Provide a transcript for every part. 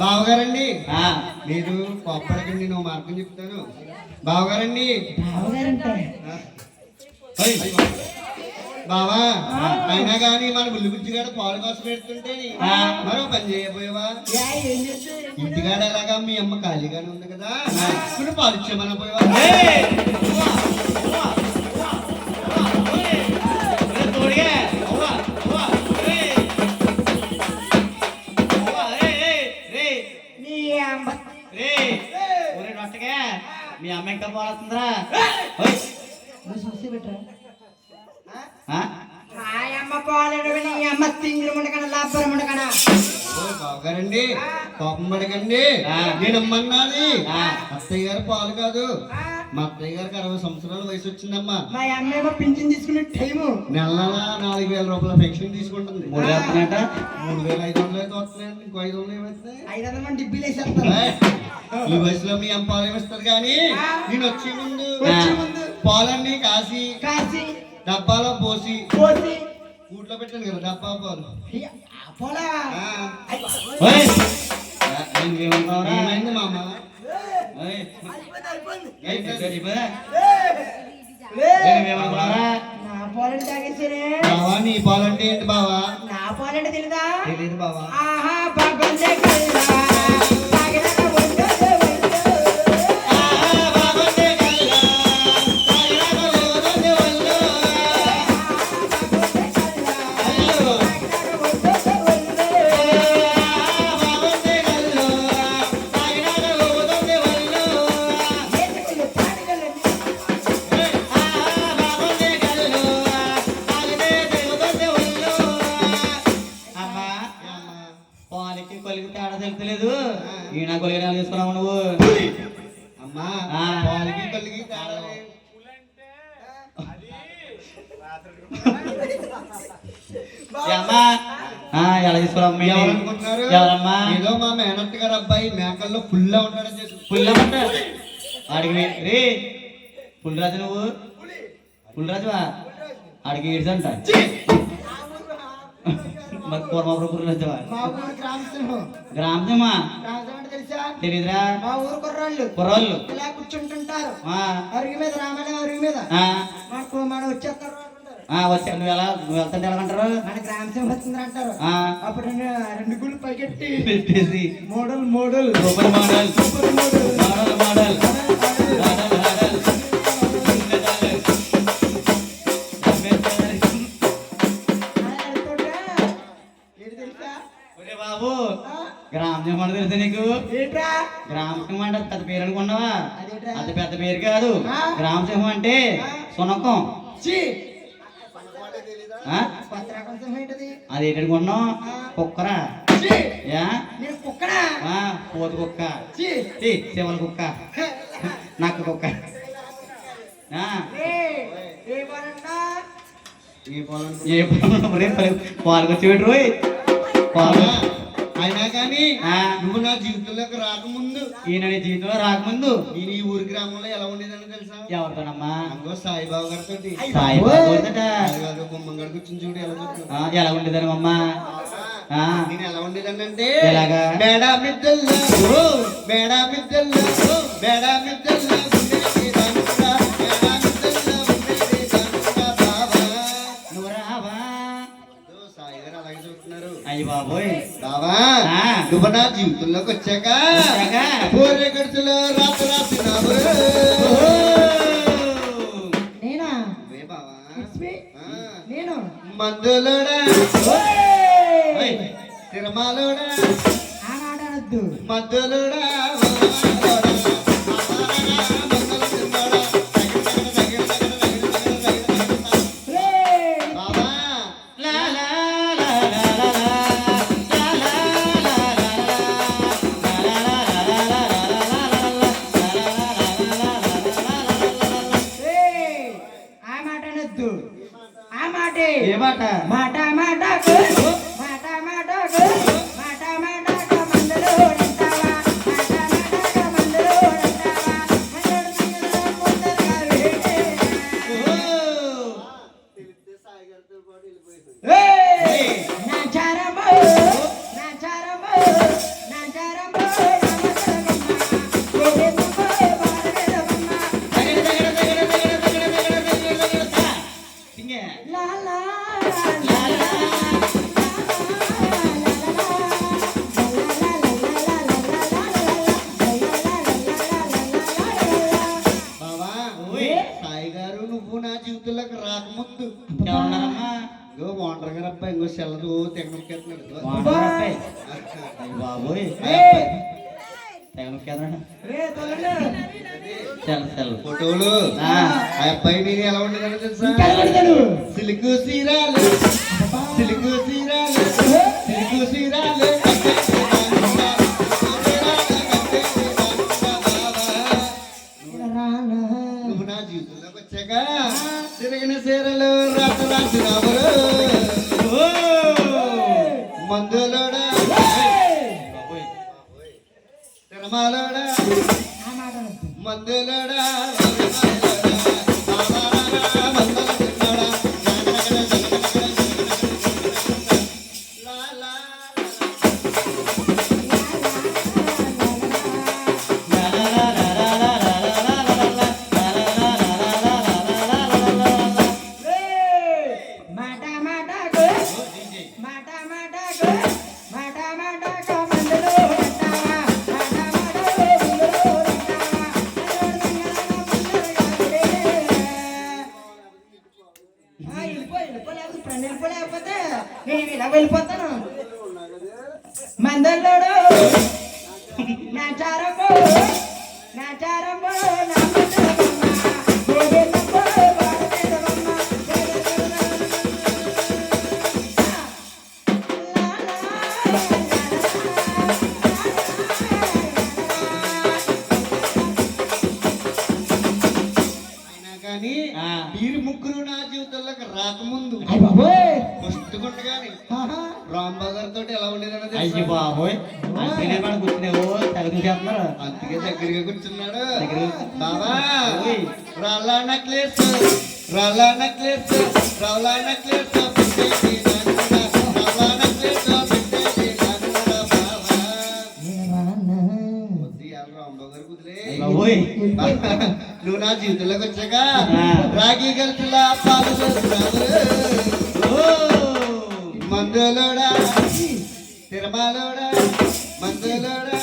బావగారండి మీరు కోప్పడికి నేను మార్గం చెప్తాను. బావగారండి. బావా అయినా కానీ మన బుల్లి గారు పాలు కోసం పెడుతుంటే మరో పని చేయబోయేవా? ఇంటిగాడ ఎలాగా మీ అమ్మ ఖాళీగానే ఉంది కదా? ఇప్పుడు పాలు ఇచ్చేమన్న పోయేవా తోడిగా. మీ అమ్మ ఇంకా పోతుందిరా ఓయ్, నువ్వు చూసి పెట్టరా ఆ? మా అమ్మ పాలేడు నీ అమ్మ తింగిరి ఉండకన లాభరం ఉండకన ఓ బావగారండి కోపం పడకండి. నేను అమ్మన్నాది. అత్తయ్య గారు పాలు కాదు మా అత్తయ్య గారికి అరవై సంవత్సరాల వయసు వచ్చిందమ్మా. మా ఏమో పింఛన్ తీసుకునే టైము. నెల నెల నాలుగు వేల రూపాయల పెన్షన్ తీసుకుంటుంది. మూడు వేల ఐదు వందలు అయితే వస్తున్నాయండి. ఇంకో ఐదు వందలు ఏమవుతాయి ఐదు వందల మంది డిబ్బీలు వేసేస్తారు. ఈ వయసులో మీ అమ్మ పాలు ఏమిస్తారు కానీ నేను వచ్చే ముందు పాలన్నీ కాసి కాసి. డబ్బాలో పోసి పోసి. కూట్లో పెట్టాను కదా డబ్బా పాలు. పోలా? నువ్వేమనుకున్నావురా? ఏమైంది మామ? నా పాలంటే తాగేసారే? బావా నీ పాలంటే ఏంటి బావా? నా పాలంటే తెలీదా? తెలియదు బావా ఆహా బాగుందే కల్లా తెలుస్తలేదు ఈ నా తీసుకున్నావు నువ్వు? అమ్మా ఎవరమ్మా? ఏదో మా అబ్బాయి మేకల్లో పుల్లా ఉంటాడని పుల్లా రే పుల్రాజు నువ్వు? పుల్రాజువా? అడిగి ఏడుసంట పుల్లరాజువా మా ఊరు గ్రామదేమా తెలీదురా. మా కుర్రాళ్ళు. కుర్రోళ్ళు. ఇలా కూర్చుంటుంటారు. ఆ, అరుగు మీద రామాలయం అరుగు మీద. ఆ, మాకు మన వచ్చేస్తారు అంటారు. ఆ, వచ్చా నువ్వు ఎలా నువ్వు వెళ్తుంటే ఎలాగంటారు? మన గ్రామ సింహ వచ్చింది అంటారు. ఆ, అప్పుడు రెండు రెండు గుళ్ళు పైకెట్టి పెట్టేసి. Model model. Super model. Super model model. Model. గ్రామ సింహం తెలుసా నీకు? గ్రామ సింహం అంటే పెద్ద పేరు అనుకున్నావా? అంత పెద్ద పేరు కాదు. గ్రామసింహం అంటే సునకం. అది ఏంటనుకున్నాం కుక్కరా? పోత కుక్క. శివల కుక్క. నక్క కుక్క. ఏ పాలు పాలు వచ్చి పెట్టు పాలు నువ్వు నా జీవితంలోకి రాకముందు. ఈయన నీ జీవితంలో రాకముందు. నేను ఈ ఊరి గ్రామంలో ఎలా ఉండేదని తెలుసా? ఎవరితోనమ్మా? అంగో సాయిబాబు గారితో సాయి బాబోదట. గుమ్మంగడి కూర్చుని చూడు ఎలా ఎలా ఉండేదని అమ్మా? ఆ, నేను ఎలా ఉండేదాన్ని అంటే ఎలాగా? మేడా మిద్దల్లో మేడా మిద్దల్లో మేడా మిద్దల్లో అయ్యి బాబోయ్ బావా ఆ. నువ్వు నా జీవితంలోకి వచ్చాక? పూరే గడుచులో రాత రాసినావు. నేనా. నేను మందులోడా ఓయ్. తిరుమలోడా ఆ ఏ మాట? మాట నా చారం అబ్బాయి ఇంకో సెల్లదు బాబోయ్ ఫోటోలు. ఆ. ఆ అబ్బాయి నేను ఎలా ఉండేదానో తెలుసా? సిలుకు సీరాలు. సిలుకు సీరాలు. సిలుకు సీరాలు. నువ్వు నా జీవితంలోకి వచ్చాక తిరిగిన సీరలు రాత రాసి రాములు మందులోడా. తిరమాలోడా. మందులోడా నేను ఆహా. రాంబాబు గారితో ఎలా ఉండేదన్నో అయ్యి? బాబోయ్. అంతేనే మన కూర్చునే ఓ తెగ చూసేస్తున్నారు అందుకే దగ్గరగా కూర్చున్నాడు. బాబా. రాళ్ళ నెక్లెస్ రాళ్ళ నెక్లెస్ రాళ్ళ నెక్లెస్ నువ్వు నా జీవితంలోకి వచ్చాక. రాగి గల్చులా పాలు మందులోడా తిరుమలోడా మందులోడా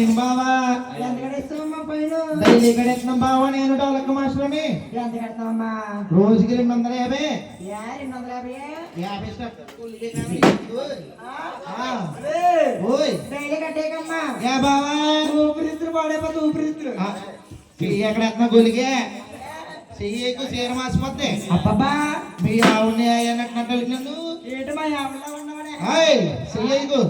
ఫైన్ బావా డైలీ కడెత్తున్నాం బావా నేను డోలక్ మాస్టర్ని ఎంత కడతావమ్మా రోజుకి రెండు వందల యాభై. రెండు వందల యాభై యాభై ఓయ్. డైలీ కట్టేకమ్మా. యా బావా? ఊపిరిత్తులు పాడైపోతే చెయ్యి ఎక్కడ ఎత్తున్నా గొలిగే? చెయ్యకు చీర మాసిపోతే. అబ్బబ్బా. మీ ఆవుని అన్నట్టు నన్ను ఏంటి మా యాభైలో ఉన్నవాడే? హాయ్ చెయ్యకు.